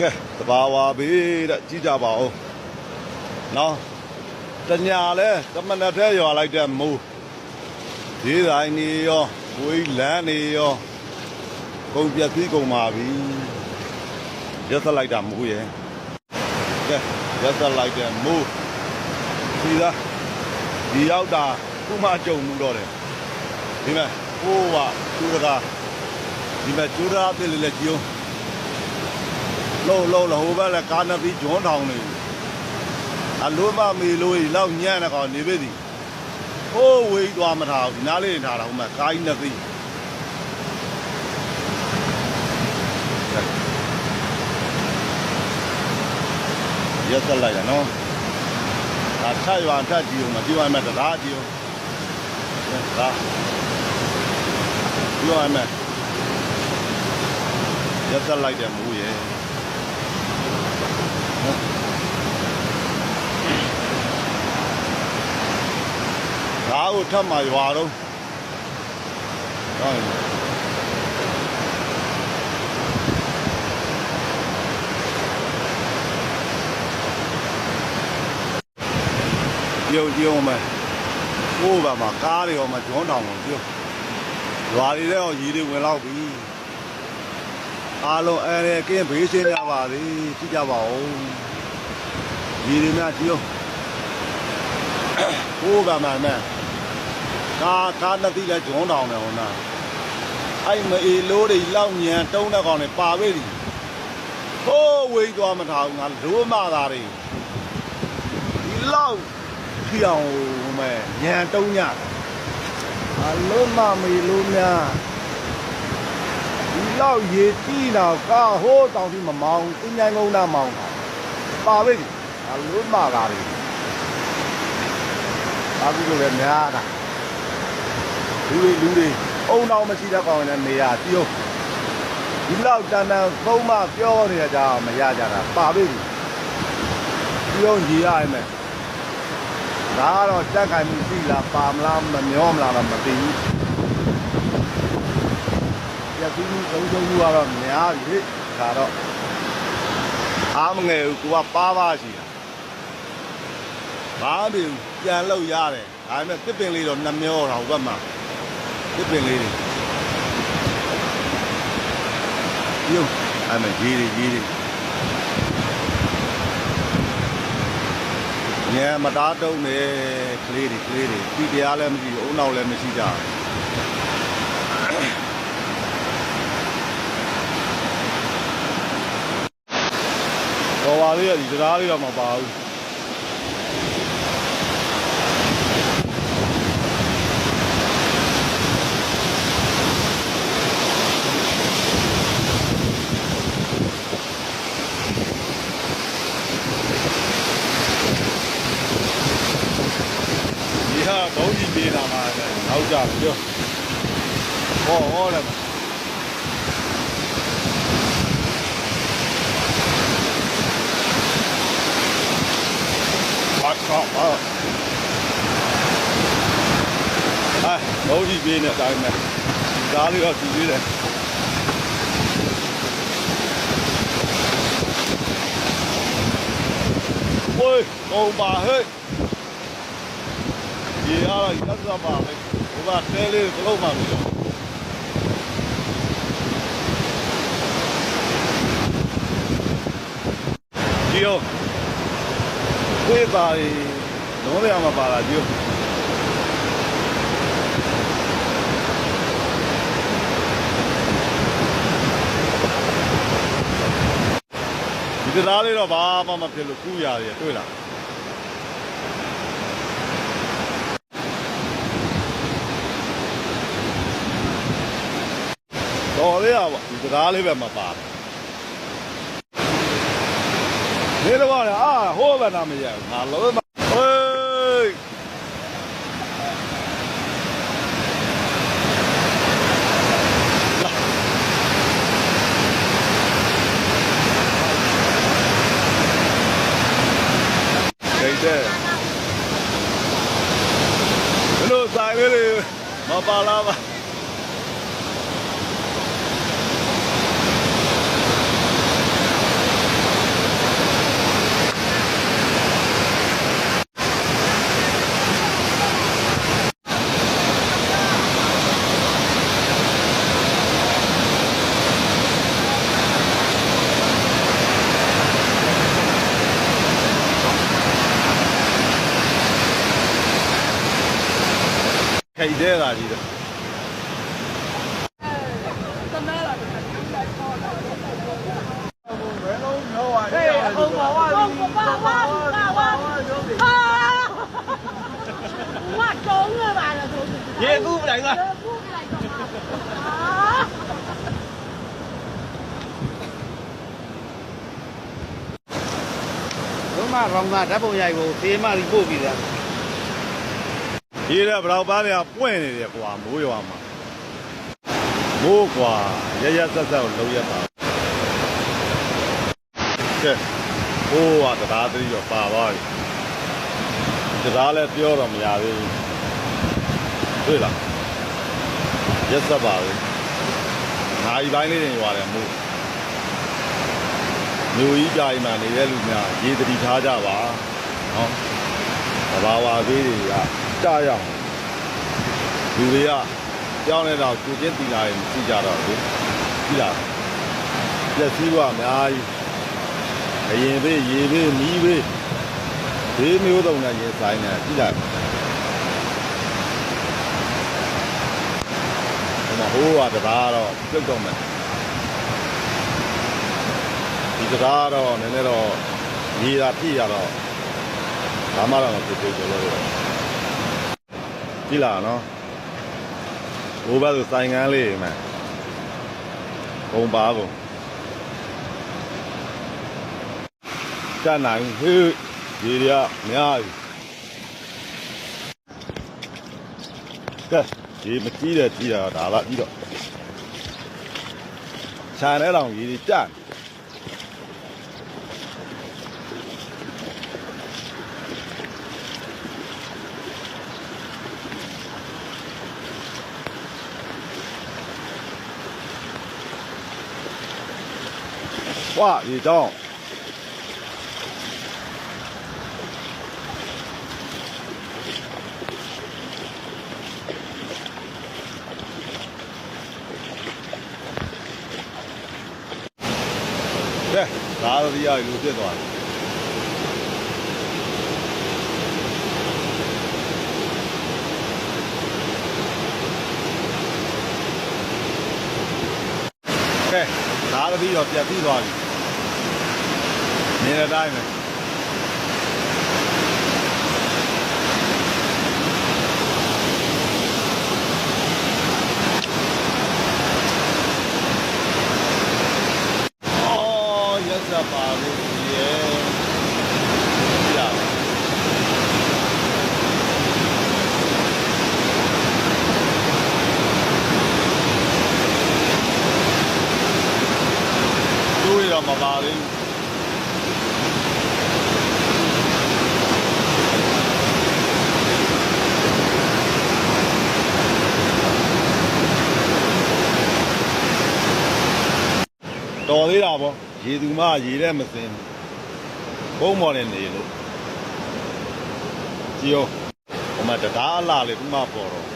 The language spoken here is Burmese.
ကဲတဘာဝဘေးတဲ့ကြည့်ကြပါဦးနော်တညာလဲတမနက်ထဲရွာလိုက်တဲ့မိုးဒီတိုင်းနေရောဝေးလန်းနေရောကုန်ပြက်ပြီးကုန်ပါပြီရက်သက်လိုက်တာမိုးရဲ့ကဲရက်သက်လိုက်တဲ့မိုးဒီသားဒီရောက်တာခုမှကြုံမှုတော့တယ်ဒီမဲ့ဟိုးပါကျူရကာဒီမဲ့ကျူရာအစ်လေးလေးကြည့်အောင် လုံးလုံးလုံးဟိုဘက်လည်းကားနှစ်ပြီးဂျွန်းထောင်နေအလိုမမေလို့ကြီးလောက်ညံ့တဲ့ကောင်နေပြီစီဟိုးဝေးသွားမထားဘူးနားလေးနေထားတာဟိုမှာကားကြီးနှစ်ပြီးရက်သက်လိုက်ရနော်ဒါထရွာထကြည့်အောင်မကြည့်ရမယ်တရားကြည့်အောင်ဒါကြည့်ရမယ်ရက်သက်လိုက်တယ်မဟုတ်ရဲ့ ဓာတ်ကိုထပ်မှရွာတော့ဟုတ်ပြုတ်ပြုံးမယ်ဟိုးပါမှာကားတွေရောမှာဂျွန်းတောင်ကိုပြုတ်ရွာတွေလည်းရောရီတွေဝင်လောက်ပြီ အားလုံးအဲရဲကင်းဘေးရှင်းကြပါစေကြည့်ကြပါဦးရီတွေများကြည့်အောင်ဟိုးကမှန်မဲ့ကာကာနှစ်တိလဲဂျွန်းတောင်တယ်ဟိုနာအဲ့မအေလိုးတွေလောက်ညံတုံးတဲ့ကောင်တွေပါပဲဒီဟိုးဝေးသွားမထားဘူးငါလိုးမသားတွေဒီလောက်ခီအောင်ဟိုမဲ့ညံတုံးညအလုံးမမေလိုးများ ဒီလောက်ရေတီးတော့ကာဟိုးတောင်ที่မမောင်းတင်းញိုင်းကုန်းသားမောင်းတာပါပဲဒီအလုံးမသားတွေဘာဖြစ်လို့လဲများတာလူတွေလူတွေအုံတော်မရှိတဲ့ကောင်နဲ့နေရတီးအောင်ဒီလောက်တန်တန်သုံးမပြောနေကြတာမရကြတာပါပြီတီးအောင်ညီရမယ်ဒါကတော့တက်ခိုင်မှုရှိလားပါမလားမမျောမလားတော့မသိဘူး ရပြီးမှုသုံးချုံမှုကတော့များပြီဒါတော့အားမငယ်ဘူးကိုကပါပါရှိတာဘာမှမဖြစ်ဘူးပြန်လို့ရတယ်ဒါပေမဲ့တစ်ပင်လေးတော့နှမျောတာဟိုဘက်မှာတစ်ပင်လေးတွေယုံအဲ့မဲ့ရေးတွေရေးတွေညမတားတုံးနေကလေးတွေကလေးတွေပြီးတရားလည်းမရှိဘူးအုံနောက်လည်းမရှိကြဘူး တော်ပါလေးကဒီတရားလေးတော့မပါဘူးဒီဟာဘုံကြီးပြေးလာမှာလေနောက်ကြပြောဟောဟောတယ် ဘာကောဟာဟာဘုံကြီးပြေးနေတိုင်းမဲ့ဒါလေးတော့ကြည့်သေးတယ်ဝေးကုန်ပါဟဲ့ရေအားတော့ရက်စပါပဲဟိုက တဲလေးတစ်လုံးမှမလို့ဒီယောဝေးပါရီလုံးရမှာပါလာဒီယောဒီတရားလေးတော့ဘာမှမဖြစ်လို့ကူးရတယ်တွေ့လားတော်လေးอ่ะဒီစကားလေးပဲမပါတ ယ်ဒီတော့ကအာဟိုးဘယ်နာမရဘူးငါလုံးမဟေးဒိတ်တဲ့ဘယ်လိုဆိုင်လေးတွေမပါလာပါ ထိုက်သေးတာကြီးတော့ရေကူးပလိုက်သွားကူးပလိုက်သွားဘုမရောင်သားဓာတ်ပုံရိုက်ကိုဖေးမရီပို့ပြီးသား ဒီတဲ့ဘလောက်ပန်းတွေကပွင့်နေတယ်ကွာမိုးရွာမှာမိုးကွာရရဆက်ဆက်ကိုလုံးရတာကဲဟိုးကတရားသတိတော့ပါသွားပြီတရားလည်းပြောတော့မရသေးဘူးတွေ့လားရက်ဆက်ပါပဲနိုင်ပိုင်းလေးတွေရွာတယ်မိုးမျိုးကြီးကြာရင်မှနေတဲ့လူများရေတတိထားကြပါနော်တဘာဝသေးတွေက ကြာရအောင်လူတွေကကြောင်းနေတော့ကိုချင်းတီလာရင်သိကြတော့လေကြည့်လားပြက်စီးကအများကြီးအရင်ဘေးရေဘေးမီးဘေးဘေးမျိုးတုံနဲ့ရင်ဆိုင်နေကြည့်လားဟိုမှာဟိုးကတရားတော့ပြုတ်တော့မယ်ဒီတရားတော့နည်းနည်းတော့ရေတာပြည့်ရတော့ဘာမှတော့မဖြစ်သေးဘူးလို့ ကြည့်လားနော်ဘိုးဘက်ဆိုစိုင်ကန်းလေးမှဘုံပါကုန်တတ်နိုင်ဟေးရေရများပြီကဲဒီမကြည့်တဲ့ကြည့်တာဒါလားပြီးတော့ခြံထဲတောင်ရေကြီးတတ်ဝါရေတောင်းကဲ ဒါတော့ဒီရလူဖြစ်သွားတယ်ကဲဒါတော့ပြီးတော့ပြတ်ပြီး သွားပြီနေတဲ့အတိုင်းပဲအော်ရက်စက်ပါလို့ရေပြတ်တွေးတော့မပါသေးဘူး တော်သေးတာပေါ့ရေသူမရေတဲ့မစင်းဘုံမော်နဲ့နေလို့ကြည့်ရောဟိုမှာတရားအလားလေဒီမှာပေါ်တော့